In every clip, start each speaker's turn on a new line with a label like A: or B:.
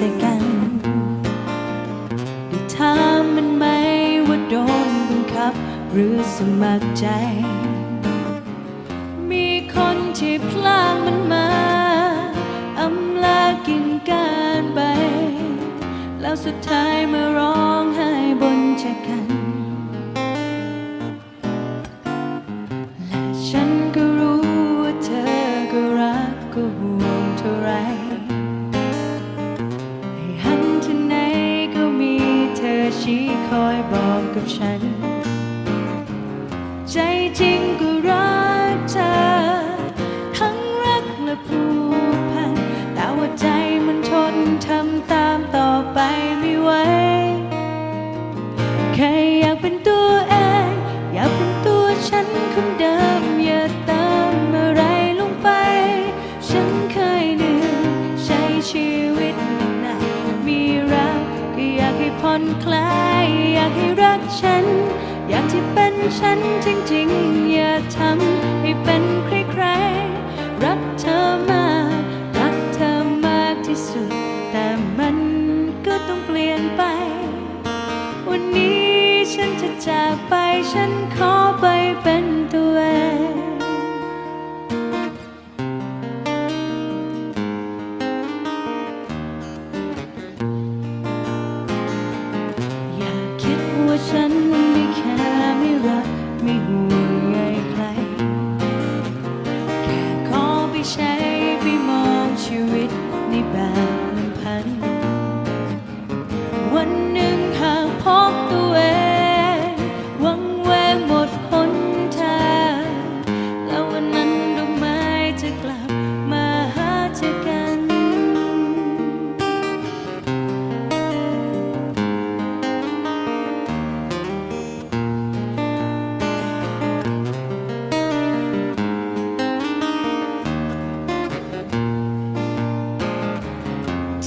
A: ใจกันได้ถามมันไหมว่าโดนบังคับ หรือสมัครใจ มีคนที่พลางมันมาอำลากินการไป แล้วสุดท้ายมาร้องไห้บนใจกัน และฉันก็รู้ว่าเธอก็รักก็ ชี้คอยบอกกับฉัน ใจจริงก็รักเธอ ทั้งรักและผูกพัน แต่ว่าใจมันทนทำตามต่อไปไม่ไหวแค่อยากเป็นตัวเอง อยากเป็นตัวฉันคนเดิมอย่าเติมอะไรลงไป ฉันเคยเหนื่อยใช้ชีวิตหนักมี อนคลายอยากให้รักฉัน อยากที่เป็นฉันจริงๆ อย่าทำให้เป็นใครๆ รักเธอมาก รักเธอมากที่สุด แต่มันก็ต้องเปลี่ยนไป วันนี้ฉันจะจากไปฉันขอไปเป็นตัว ใช้ไปมองชีวิตในแบบ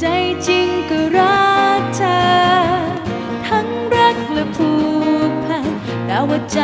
A: ใจจริงก็รักเธอ ทั้งรักและผูกพันแต่ว่าใจ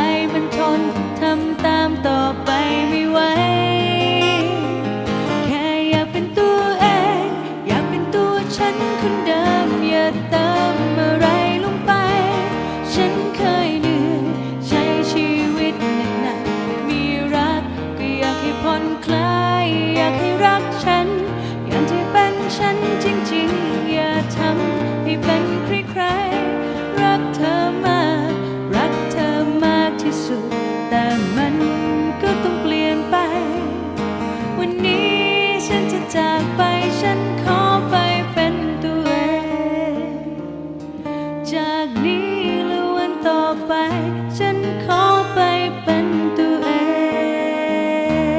A: ฉันขอไปเป็นตัวเอ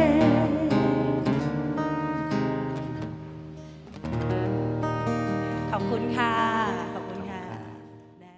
A: ง ขอบคุณค่ะ